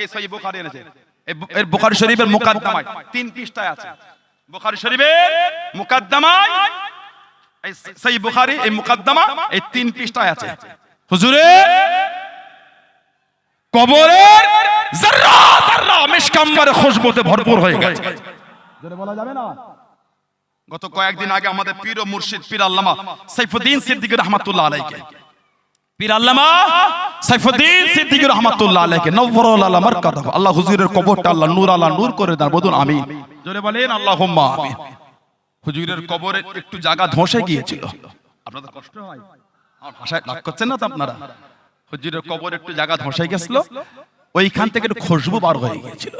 থেকে সহি বুখারী এনেছে। এর বুখারী শরীফের মুকাদ্দমায় তিন পৃষ্ঠায় আছে। বুখারী শরীফের মুকাদ্দমায় এই সহি বুখারী এই মুকাদ্দমা এই তিন পৃষ্ঠায় আছে। হুজুরে কবরের জাররা জাররা মিশকাম্বারে খুশবুতে ভরপুর হয়ে গেছে। জোরে বলা যাবে না? গত কয়েকদিন আগে আমাদের পীর ও মুর্শিদ পীর আল্লামা সাইফুদ্দিন সিদ্দিকী রহমাতুল্লাহ আলাইকে পীর আল্লামা সাইফুদ্দিন সিদ্দিকী নওয়ারুল আলা আল্লাহ হুজুরের কবরটা আল্লাহ নূর আল্লাহ নূর করে দেন, বলুন আমিন। জোরে বলেন, আল্লাহুম্মা আমিন। হুজুরের কবরে একটু জায়গা ধসে গিয়েছিল। আপনাদের কষ্ট হয়? ভাষায় করছেন না তো আপনারা? হুজুরের একটু জায়গা ধসে গেছিল, ওইখান থেকে একটু খুশবু বার হয়ে গিয়েছিল।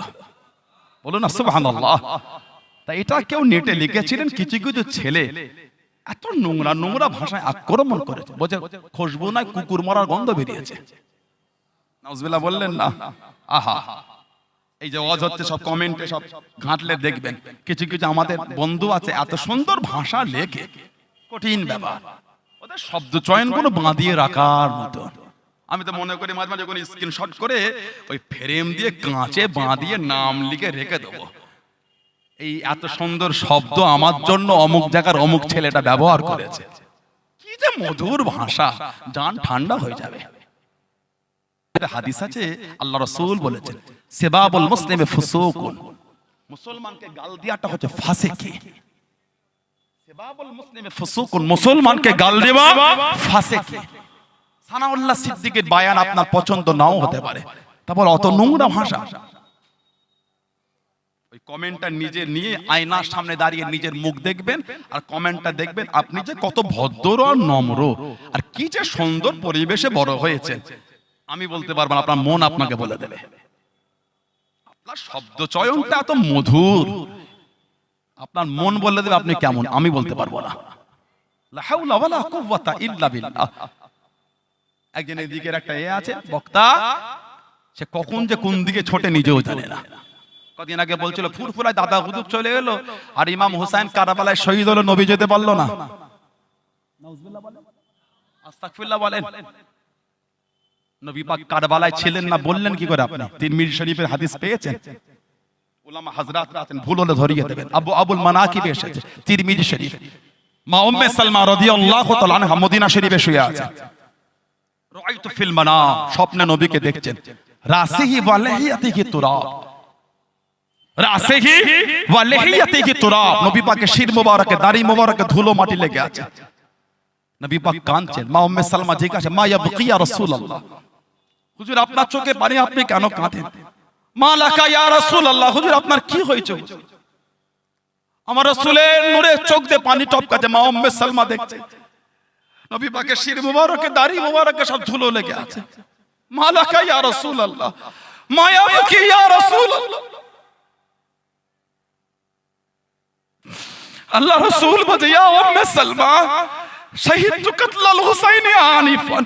বলুন সুবহানাল্লাহ। তা এটা কেউ নেটে লিখেছিলেন? কিছু কিছু ছেলে এত নোংরা নোংরা ভাষায় আক্রমণ করেছে। বলছে, খুশবু নাই কুকুর মরার গন্ধ বেরিয়েছে। নাউজুবিল্লাহ বললেন, না, আহা, এই যে অজ হচ্ছে সব কমেন্টে সব ঘাঁটলে দেখবেন। কিছু কিছু আমাদের বন্ধু আছে, এত সুন্দর ভাষা লেখে। কঠিন ব্যাপার। ওদের শব্দ চয়ন কোনো বাঁধিয়ে রাখার মতো। আমি তো মনে করি মাঝে মাঝে কোনো স্ক্রিনশট করে ওই ফ্রেম দিয়ে কাঁচে বাঁধিয়ে নাম লিখে রেখে দেবো। এই এত সুন্দর শব্দ আমার জন্য অমুক জায়গার অমুক ছেলেটা ব্যবহার করেছে। কি যে মধুর ভাষা, জান ঠান্ডা হয়ে যাবে। হাদিস আছে, আল্লাহ রাসূল বলেছেন, সেবাবুল মুসলিমে ফুসুকুন। মুসলমানকে গাল দেওয়াটা হচ্ছে ফাসিকি। সেবাবুল মুসলিমে ফুসুকুন, মুসলমানকে গাল দেওয়া ফাসিকি। সানাউল্লাহ সিদ্দিকের বায়ান আপনার পছন্দ নাও হতে পারে। তারপর অত নোংরা ভাষা। ওই কমেন্টটা নিজে নিয়ে আয়নার সামনে দাঁড়িয়ে নিজের মুখ দেখবেন আর কমেন্টটা দেখবেন আপনি যে কত ভদ্র আর নম্র আর কি যে সুন্দর পরিবেশে বড় হয়েছে। আমি বলতে পারব না আপনার মন আপনাকে বলে দেবে। আপনার শব্দ চয়নটা এত মধুর। আপনার মন বলে দেবে আপনি কেমন আমি বলতে পারব না। একজন এদিকের একটা এ আছে বক্তা সে কখন যে কোন দিকে ছোটে নিজেও জানে না। কদিন আগে বলছিল ফুরফুরায় দাদা হুজুর চলে এলো আর ইমাম হুসাইন কারাবালায় শহীদ হলো নবী যেতে পারল না। বলেন। নবী পাক কারবালায় ছিলেন না বললেন কি করে আপনি? তিরমিজি শরীফের হাদিস পেয়েছেন? হযরতরা আছেন ভুল হলে ধরিয়ে দেবেন। আবু আবুল মানাকিব এসেছে তিরমিজি শরীফ। মা উম্মে সালমা রাদিয়াল্লাহু তাআলা আনহা মদিনা শরীফে শুয়ে আছে। রাআইতু ফিল মানাম স্বপ্নে নবীকে দেখছেন। রাসিহি লাহিয়াতিহি রাসিহি ওয়া লাহিয়াতিহি তুরাব? নবী পাকের শির মোবারকে, দাড়ি মোবারকে, ধুলো মাটি লেগে আছে। নবী পাক কাঁদছেন, মা উম্মে সালমা জিজ্ঞাসা, মা ইয়াবকি ইয়া রাসূলুল্লাহ? হুজুর, আপনার চোখে পানি আপনি কেন কাঁদেন? মা লাকা ইয়া রাসূলুল্লাহ? হুজুর, আপনার কি হয়েছে? আমার রাসূলের নূরে চোখ দিয়ে পানি টপকাচ্ছে, মা উম্মে সালমা দেখছে। নবী পাকের শির মুবারকে, দাড়ি মুবারকে সব ধুলো লেগে আছে। মা লাকা ইয়া রাসূলুল্লাহ? মা ইয়াবকি ইয়া রাসূলুল্লাহ? আল্লাহ রাসূল বলে, ইয়া উম্মে সালমা, শাহিদতু কতলাল হুসাইনি আনিফান।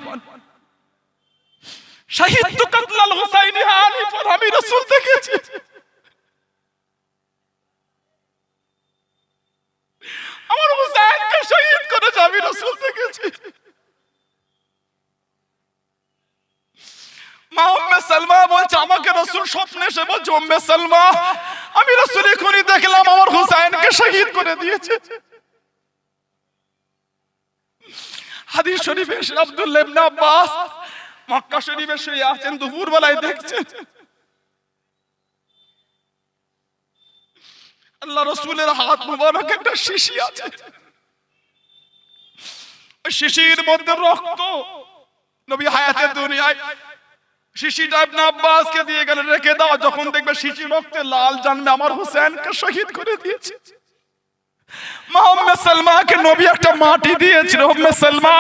শাহিদতু কতলাল হুসাইনি আনিফান, আমি রাসূল দেখেছি। আমার হুসাইনকে শহীদ করেছে, আমি রাসূল দেখেছি। মা উম্মে সালমা আমাকে রাসূল স্বপ্নে এসে বলছে উম্মে সালমা, আমি রাসূল এখনই দেখলাম আমার হুসাইনকে শহীদ করে দিয়েছে। হাদিস শরীফে এসে আব্দুল্লাহ ইবনে আব্বাস মক্কা শরীফে শুয়ে আছেন দুপুর বেলায় দেখছেন। আল্লাহ রসুলের হাত মুবারক একটা শিশি আছে। শিশির মধ্যে রক্ত। নবী হায়াতের দুনিয়ায় শিশিটা ইবনে দিয়ে গেলে রেখে দাও, যখন দেখবে শিশি রক্তে লাল জানবে আমার হুসেনকে শহীদ করে দিয়েছে। মা সালমাকে নবী একটা মাটি দিয়েছিল উম্মে সালমা।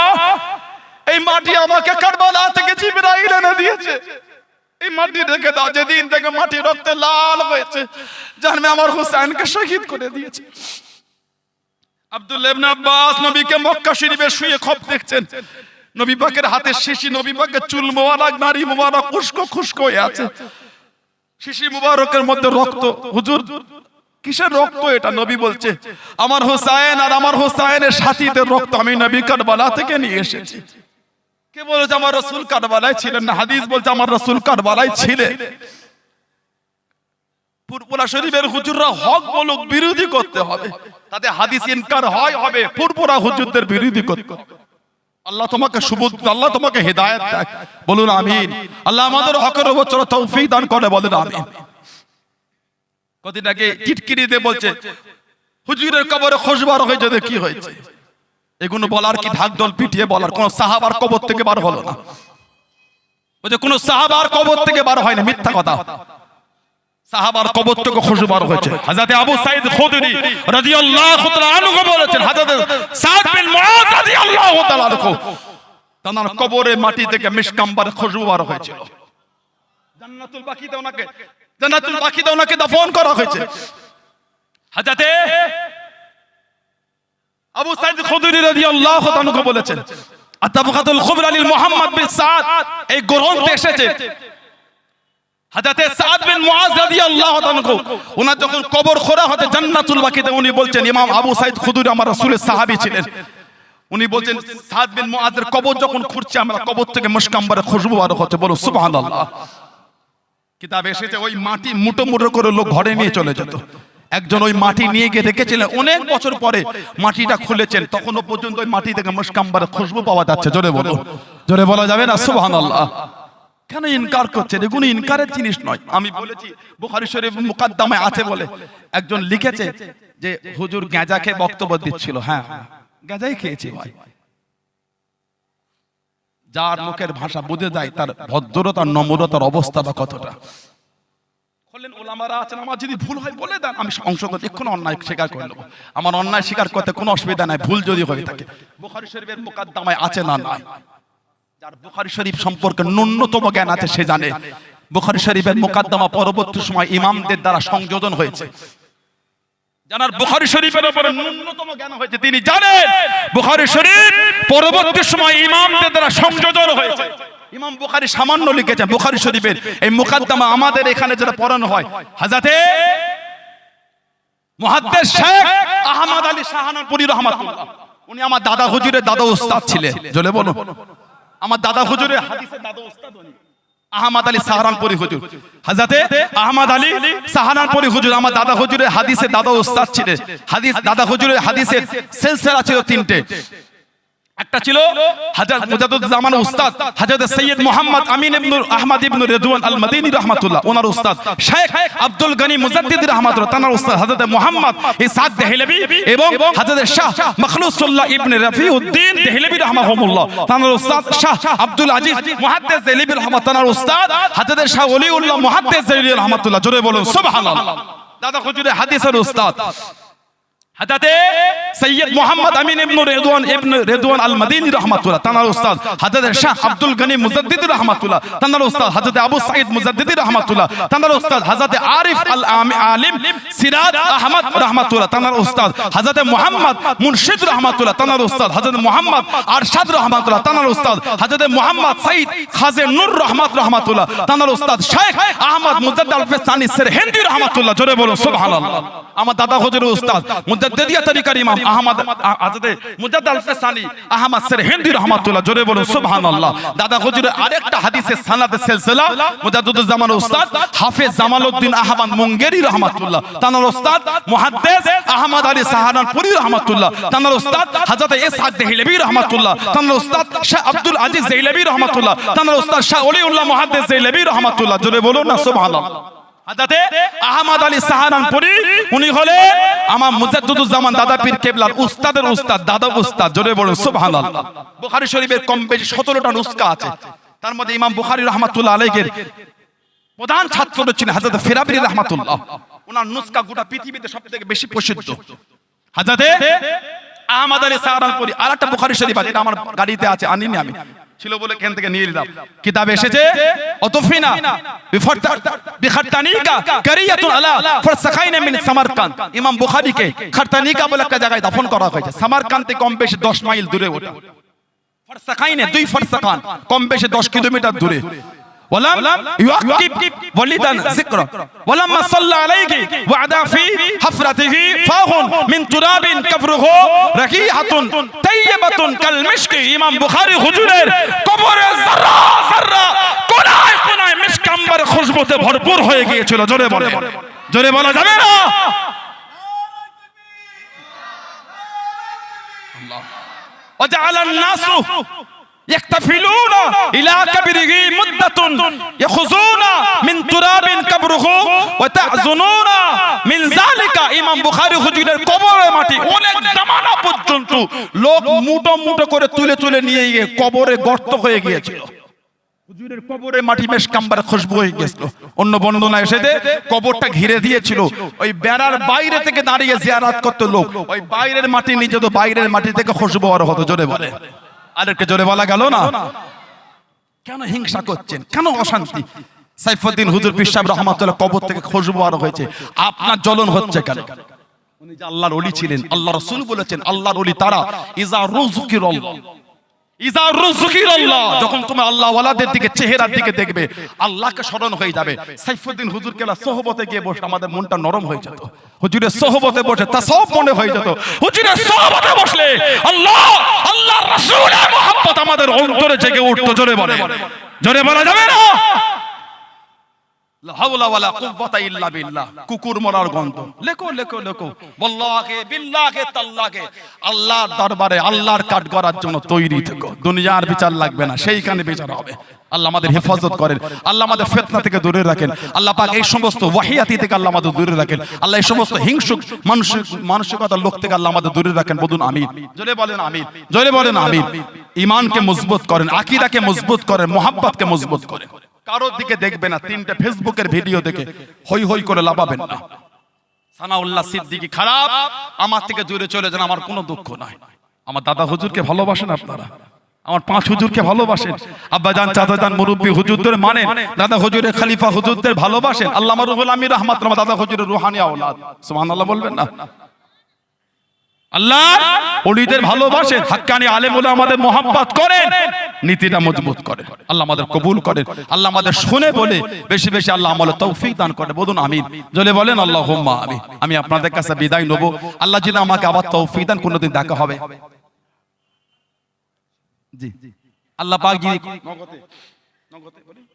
এই মাটি আমাকে কারবালা থেকে জিবরাইল এনে দিয়েছে। এই মাটি রেখে দাও, যেদিন থেকে মাটি রক্তে লাল হয়েছে, জানবে আমার হুসাইনকে শহীদ করে দিয়েছে। আব্দুল আব্বাস নবীকে মক্কা শরীফে শুয়ে খপ দেখছেন। নবী পাকের হাতে শিশি নবী পাকের চুল মোবারক নারী মোবারক খুশকো খুশকো হয়ে আছে। শিশি মুবারকের মধ্যে রক্ত। হুজুর কিসের রক্ত এটা? নবী বলছে আমার হোসাইন আর আমার হোসাইনের সাথীদের রক্ত আমি নবী কারবালা থেকে নিয়ে এসেছি। কে বলেছে আমার রসুল কারবালায় ছিলেন না? হাদিস বলছে আমার রসুল কারবালায় ছিলেন। ফুরফুরা শরীফের হুজুররা হক বলুক বিরোধী করতে হবে। তাতে হাদিস ইনকার হয় হবে। ফুরফুরা হুজুরদের বিরোধী করতে হবে। আল্লাহ তোমাকে সুবুদ্ধ, আল্লাহ তোমাকে হেদায়েত দেয়। বলুন আমিন। আল্লাহ আমাদের হকের চলো তৌফিক দান করে, বলেন আমিন। কদিন আগে কিটকিরি দিয়ে বলছে, হুজুরের কবরে খোঁজবার হয়ে যদি কি হয়েছে? এগুলো বলার কি ঢাক দল পিটিয়ে বলার? কোন সাহাবার কবর থেকে বার হলো না। বলছে, কোন সাহাবার কবর থেকে বার হয় না মিথ্যা কথা। সাহাবার কবর থেকে খুশু বার হয়েছে। হযরতে আবু সাঈদ খুদরি রাদিয়াল্লাহু তাআলা আনহু বলেছেন হযরত সাদ বিন মুআজ রাদিয়াল্লাহু তাআলা আনহু তার কবরে মাটি থেকে মিশকাম্বার খুশবু বার হয়েছিল। জান্নাতুল জান্নাতুল দাফন করা হয়েছে। হযরতে আবু সাইদ খুদরি রাদিয়াল্লাহু তাআলা আনহু বলেছেন খুবরা লিল মুহাম্মদ বিন সাদ, এই গ্রন্থে এসেছে হাজাতে সাদ বিন মুআজ রাদিয়াল্লাহু তাআলা আনহু ওনার যখন কবর খোঁড়া হতে জান্নাতুল বাকিতে, উনি বলছেন, ইমাম আবু সাইদ খুদরি আমার রাসূলের সাহাবী ছিলেন। উনি বলছেন, সাদ বিন মুআজের কবর যখন খুঁড়ছে, আমরা কবর থেকে মুশকাম্বারে খুশবু বার হচ্ছে। বলো সুবহানাল্লাহ। কিতাব এসেছে, ওই মাটি মুটো মুটো করে লোক ঘরে নিয়ে চলে যেত। একজন ওই মাটি নিয়ে গিয়ে রেখেছিলেন। অনেক বছর পরে মাটিটা খুলেছেন। তখনও পর্যন্ত ওই মাটি থেকে মুশকাম্বারে খুশবু পাওয়া যাচ্ছে। জোরে বলো জোরে বলা যাবে না? সুবহানাল্লাহ। কেন ইনকার করছেন এগুলো ইনকারের জিনিস নয়। আমি বলেছি, বুখারী শরীফ মুকাদ্দামায় আছে বলে একজন লিখেছে যে হুজুর গাঁজা খেয়ে বক্তব্য দিচ্ছিল। হ্যাঁ গাঁজাই খেয়েছি ভাই। যার মুখের ভাষা বুঝে যায়, তার ভদ্রতা, নম্রতার অবস্থাটা কতটা। বললেন, ওলামারা আছেন, আমার যদি ভুল হয় বলে দেন, আমি অংশগ্রহণ এক্ষুনি অন্যায় স্বীকার করে নেব। আমার অন্যায় স্বীকার করতে কোনো অসুবিধা নাই, ভুল যদি হয়ে থাকে। বুখারী শরীফের মুকাদ্দামায় আছে না নাই? যার বুখারী শরীফ সম্পর্কে ন্যূনতম জ্ঞান আছে, সে জানে। বুখারী শরীফের মুকাদ্দমা পরবর্তী সময় ইমামদের দ্বারা সংযোজন হয়েছে। আমাদের এখানে যেটা পড়ানো হয় হাজাতে আহমদ আলী শাহানপুরি উনি আমার দাদা হুজুরের দাদা উস্তাদ ছিলেন। জলে বলো আমার দাদা হুজুরের হাদিসে দাদা উস্তাদ উনি আহমদ আলী সাহারানপুরি হুজুর। হাজাতে আহমদ আলী সাহারানপুরি হুজুর আমার দাদা হুজুরের হাদিসে দাদা উস্তাদ ছিলেন। হাদিস দাদা হুজুরের হাদিসের সিলসিলা ছিল তিনটে। একটা ছিল হাজার মুজাদুজ্জামান উস্তাদ হাজরত সৈয়দ মোহাম্মদ আমিন ইবনে আহমদ ইবনে রিদওয়ান আল মাদিনী রাহমাতুল্লাহ ওনার উস্তাদ শেখ আব্দুল গনি মুজাদ্দিদ রাহমাতুল্লাহ তানার উস্তাদ হযরত মোহাম্মদ ইসাদ দেহলভী এবং হযরত শাহ মখলুসুল্লাহ ইবনে রফিউদ্দিন দেহলভী রাহমাহুল্লাহ তানার উস্তাদ শাহ আব্দুল আজিজ মুহাদ্দিস দেহলভী রাহমাত তানার উস্তাদ হযরত শাহ ওলিউল্লাহ মুহাদ্দিস দেহলভী রাহমাতুল্লাহ জোরে বলুন সুবহানাল্লাহ। দাদা হুজুরের হাদিসের উস্তাদ। হাজাতে সৈয়দ মোহাম্মদ আমিন ইবনে রেদওয়ান ইবনে রেদওয়ান আল মাদিনী রাহমাতুল্লাহ তানার উস্তাদ হযরত শাহ আব্দুল গনি মুজাদ্দিদ রাহমাতুল্লাহ তানার উস্তাদ হযরত আবু সাঈদ মুজাদ্দিদি রাহমাতুল্লাহ তানার উস্তাদ হযরত আরিফ আল আলিম সিরাজ আহমদ রাহমাতুল্লাহ তানার উস্তাদ হযরত মুহাম্মদ মুর্শিদ রাহমাতুল্লাহ তানার উস্তাদ হযরত মুহাম্মদ আরশাদ রাহমাতুল্লাহ তানার উস্তাদ হযরত মুহাম্মদ সাঈদ খাজে নূর রহমাত রাহমাতুল্লাহ তানার উস্তাদ শেখ আহমদ মুজাদ্দিদ আল ফিসানি সিরহিন্দি রাহমাতুল্লাহ জোরে বলুন সুবহানাল্লাহ। আমার দাদা হুজুরের উস্তাদ মুজাদ্দিদিয়া ইমাম আহমদ আজাদে মুজাদ্দিদ আল ফিসানি আহমদ সিরহিন্দি রাহমাতুল্লাহ, জোরে বলুন, সুবহানাল্লাহ। দাদা হুজুরের আরেকটা হাদিসের সানাদের সিলসিলা মুজাদ্দিদুজ জামান উস্তাদ হাফেজ জামালউদ্দিন আহমদ মুঙ্গেরি রাহমাতুল্লাহ, তানার উস্তাদ মুহাদ্দিস আহমদ আলী সাহারানপুরি রাহমাতুল্লাহ, তানার উস্তাদ হযরত ইসহাক দেহলভী রাহমাতুল্লাহ, তানার উস্তাদ শাহ আব্দুল আজিজ দেহলভী রাহমাতুল্লাহ, তানার উস্তাদ শাহ ওলিউল্লাহ মুহাদ্দিস দেহলভী রাহমাতুল্লাহ, জোরে বলুন না, সুবহানাল্লাহ। হাজাতে আহমদ আলী সাহারানপুরি উনি হলেন আমার মুজাদ্দুজ্জামান দাদা পীর কেবলার উস্তাদের উস্তাদ দাদা উস্তাদ, জোরে বলুন, সুবহানাল্লাহ। বুখারী শরীফের কম বেশি 17টা নুসখা আছে। তার মধ্যে ইমাম প্রধান ছাত্র ছিলেন হযরত ফেরাবরি রাহমাতুল্লাহ। ওনার নুসখা গোটা পৃথিবীতে সবথেকে বেশি প্রসিদ্ধ। হাজাতে আহমদ আলী আরেকটা বুখারী শরীফ আছে, এটা আমার গাড়িতে আছে, আনিনি আমি। ছিল বলে কেন থেকে নিয়ে নিলাম। কিতাব এসেছে অতফিনা বিফরতা বিখরতানিকা কারিয়াতুন আলা ফরসাখাইনা মিন সামারকান ইমাম বুখারীকে খরতানিকা বলে একটা জায়গায় দাফন করা হয়েছে। সামারকান থেকে কম বেশি 10 মাইল দূরে ওটা। ফরসাখাইনে দুই ফরসাখান কম বেশি 10 কিলোমিটার দূরে। ولم يعقب ولدا ذكرى ولما صلى عليه وعدا في حفرته فاه من تراب كفره ركيحة طيبة كالمشك ইমাম বুখারী হুজুরের কবরে যারা যারা কোনায় কোনায় মিশকাম্বার খুশবুতে ভরপুর হয়ে গিয়েছিল জোরে বলে জোরে বলা যাবে না আল্লাহ وجعل الناس يحتفلون إلى كبره مدة يخزون من تراب كبره وتحزنون من ذلك ইমাম বুখারী হুজুরের কবরের মাটি অনেক জামানা পর্যন্ত লোক মুটো মুটো করে তুলে তুলে নিয়ে গিয়ে কবরে গর্ত হয়ে গিয়েছিল হুজুরের কবরে মাটি বেশ কাম্বার খুশবু হয়ে গেছিল অন্য বর্ণনা এসেছে কবরটা ঘিরে দিয়েছিল ওই বেড়ার বাইরে থেকে দাঁড়িয়ে জিয়ারাত করতো লোক ওই বাইরের মাটি নিচে তো বাইরের মাটি থেকে খুশবু আর হতো জোরে বলে আরেককে জোরে বলা গেল না। কেন হিংসা করছেন? কেন অশান্তি? সাইফুদ্দিন হুজুর পিসাব রহমাতুল্লাহ কবর থেকে খুশবু আর হয়েছে। আপনার জ্বলন হচ্ছে কেন? উনি যে আল্লাহর ওলি ছিলেন আল্লাহ রসুল বলেছেন আল্লাহর ওলি তারা ইজা রুজুকিরাল্লাহ ইজা রুজুকিরাল্লাহ যখন তুমি আল্লাহ ওয়ালাদের দিকে, চেহারার দিকে দেখবে, আল্লাহকে স্মরণ হয়ে যাবে। সাইফুদ্দিন হুজুর কেলা সোহবতে গিয়ে বসে আমাদের মনটা নরম হয়ে যেত। হুজুরের সোহবতে বসে তা সব মনে হয়ে যেত। হুজুরের সোহবতে বসলে আল্লাহ আল্লাহ রাসূলের আমাদের অন্তরে জেগে উঠতো, জোরে বলে। জোরে বলা যাবে না? দুনিয়ার বিচার লাগবে না, সেইখানে বিচার হবে। আল্লাহ আমাদের হেফাজত করেন। আল্লাহ আমাদের ফিতনা থেকে দূরে রাখেন। আল্লাহ পাক এই সমস্ত ওয়াহিয়াতি থেকে আল্লাহ আমাদের দূরে রাখেন। আল্লাহ এই সমস্ত হিংসুক মানসিক মানসিকতার লোক থেকে আল্লাহ আমাদের দূরে রাখেন। বলুন আমিন। জোরে বলেন আমিন। জোরে বলেন ঈমানকে মজবুত করেন, আকীদাকে মজবুত করেন, মোহাব্বতকে মজবুত করেন। কারোর দিকে দেখবে না, তিনটে ফেসবুকের ভিডিও দেখে হই হই করে লাভাবেন না। সানাউল্লাহ সিদ্দিকী খারাপ, আমার থেকে দূরে চলে যান, আমার কোনো দুঃখ নাই। আমার দাদা হুজুরকে ভালোবাসেন আপনারা? আমার পাঁচ হুজুরকে ভালোবাসেন? আব্বা জান চাচা জান মুরব্বী হুজুরদের মানে দাদা হুজুরের খলিফা হুজুরদের ভালোবাসেন। আল্লাহ রুহুল আমির রহমাত দাদা হুজুরের রুহানি আওলাদ। সুবহানাল্লাহ বলবেন না? আল্লাহ ওলিদের ভালোবাসেন। হাক্কানি আলেমুল আমাদের মোহাম্মত করেন। নীতিটা মজবুত করে আল্লাহ আমাদের কবুল করেন। আল্লাহ আমাদের শুনে বলে। বেশি বেশি আল্লাহ আমাদের তৌফিক দান করে বলুন, আমিন। জলে বলেন আল্লাহ হুম্মা আমি আমি আপনাদের কাছে বিদায় নেব। আল্লাহ যদি আমাকে আবার তৌফিক দান, কোনোদিন দেখা হবে। জি। আল্লাহ পাক যদি নগদে নগদে? জি।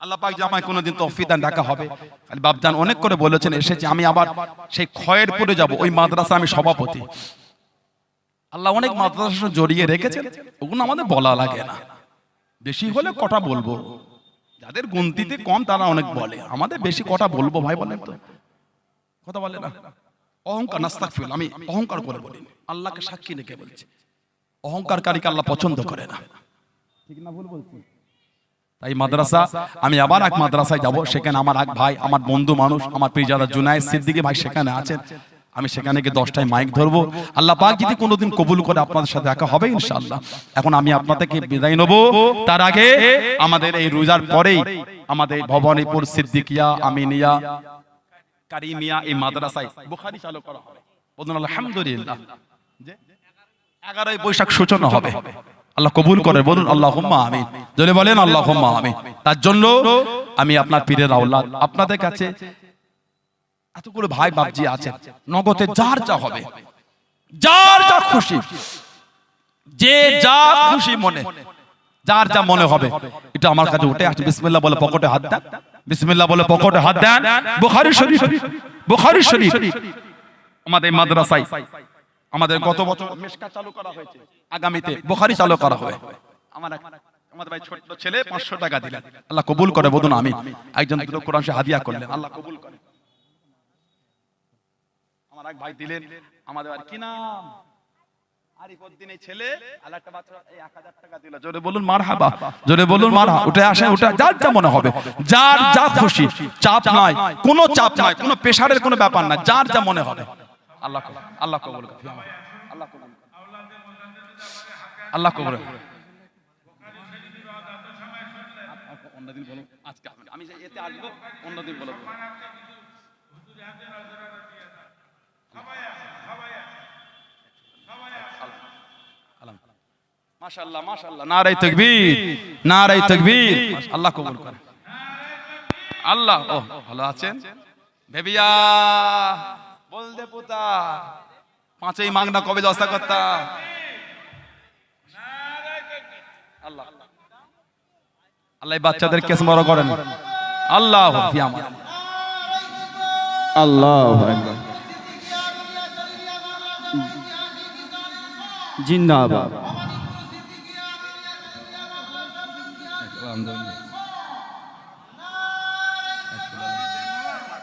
আল্লাহ পাক যদি আমায় কোনোদিন তৌফিক দান, ডাকা হবে। খালি বাপজান অনেক করে বলেছেন, এসেছি, আমি আবার সেই খয়ের পরে যাব, ওই মাদ্রাসা আমি সভাপতি। আল্লাহ অনেক মাদ্রাসা জড়িয়ে রেখেছেন, ওগুলো আমাদের বলা লাগে না। বেশি হলে কটা বলব? যাদের গুনতিতে কম, তারা অনেক বলে। আমাদের বেশি কটা বলব ভাই বলেন তো? কথা বলে না? অহংকার নাস্তাক ফিল আমি অহংকার করে বলি। আল্লাহকে সাক্ষী রেখে বলছি। অহংকারকারীকে আল্লাহ পছন্দ করে না। ঠিক না, ভুল বলছি। তাই মাদ্রাসা, আমি আবার এক মাদ্রাসায় যাব, সেখানে আমার এক ভাই, আমার বন্ধু মানুষ, আমার প্রিজাদা জুনায়েদ সিদ্দিকী ভাই সেখানে আছেন। আমি সেখানে গিয়ে দশটায় মাইক ধরবো। আল্লাহ পাক যদি কোনোদিন কবুল করে আপনাদের সাথে দেখা হবে, ইনশাআল্লাহ। এখন আমি আপনাদেরকে বিদায় নেব। তার আগে আমাদের এই রোজার পরেই আমাদের ভবানীপুর সিদ্দিকিয়া, আমিনিয়া, কারিমিয়া এই মাদ্রাসায় বুখারী চালু করা হবে। আলহামদুলিল্লাহ। এগারোই বৈশাখ সূচনা হবে। আল্লাহ কবুল করে বলুন আল্লাহ আমিন। যদি বলেন আল্লাহ আমিন। তার জন্য আমি আপনার পীরের আওলাদ আপনাদের কাছে এতগুলো ভাই বাপজি আছেন নগদে যার যা হবে যার যা খুশি যে যা খুশি মনে যার যা মনে হবে এটা আমার কাছে উঠে আসছে। বিসমিল্লাহ বলে পকেটে হাত দেন বিসমিল্লাহ বলে পকেটে হাত দেন। বুখারী শরীফ বুখারী শরীফ আমাদের মাদ্রাসায় আমাদের গত বছর মেশকা চালু করা হয়েছে। আগামীতে বুখারী চালু করা হবে। আমার এক- আমাদের ভাই ছোট ছেলে পাঁচশো টাকা দিলেন। আল্লাহ কবুল করে বলুন আমি একজন দুটো কোরআন হাদিয়া করলেন। আল্লাহ কবুল করে। আমার এক ভাই দিলেন। আমাদের আর কি নাম? ছেলে। আর একটা বাচ্চা এই 1000 টাকা দিল। জোরে বলুন মারহাবা। জোরে বলুন মারহাবা। উঠে আসে উঠে যার যা মনে হবে। যার যা খুশি চাপ নাই। কোনো চাপ নাই কোনো প্রেসারের কোনো ব্যাপার না যার যা মনে হবে। আল্লাহ আল্লাহ কবুল। আল্লাহ কবুল। আল্লাহ কবুল। অন্যদিন বলো। আজকে আমি- এতে আসব অন্যদিন বলো। মাশাআল্লাহ মাশাআল্লাহ। নারাই তাকবীর নারাই তাকবীর। আল্লাহ কবুল করে। আল্লাহ ও ভালো আছেন? বেবিয়া। বল পুতা। পাঁচই মাগনা কবে দশটা করতা? আল্লাহ। আল্লাহ বাচ্চাদের কেস বড় করেন। আল্লাহ আল্লাহ জিন্দাবাদ।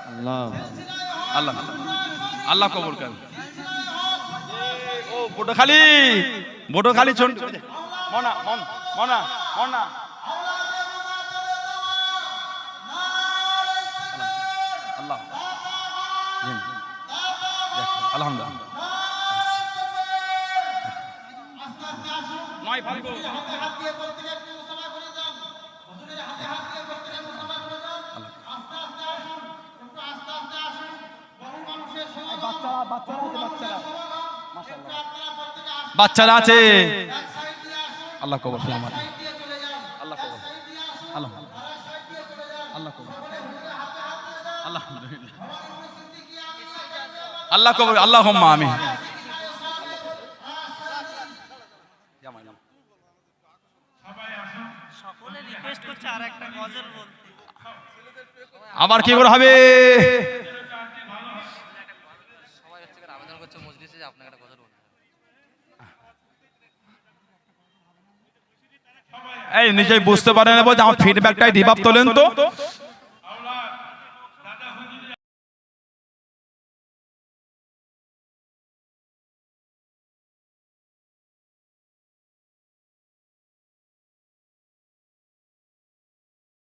আল্লাহ আল্লাহ আল্লাহ কবর করেন। ও বড়খালি মনা মন মনা মনা। আল্লাহ। আলহামদুলিল্লাহ। বাচ্চারা আছে। আল্লাহ কবর আল্লাহ কবর আল্লাহ আল্লাহ কবর আল্লাহ আল্লাহ কবর আল্লাহ আমি আবার কি করে হবে সবাই হচ্ছে করে আবেদন করছে মজলিসে যে আপনাকে একটা কথা বলতে এই নিজেই বুঝতে পারেন আমার ফিডব্যাকটাই রিভাব তোলেন তো।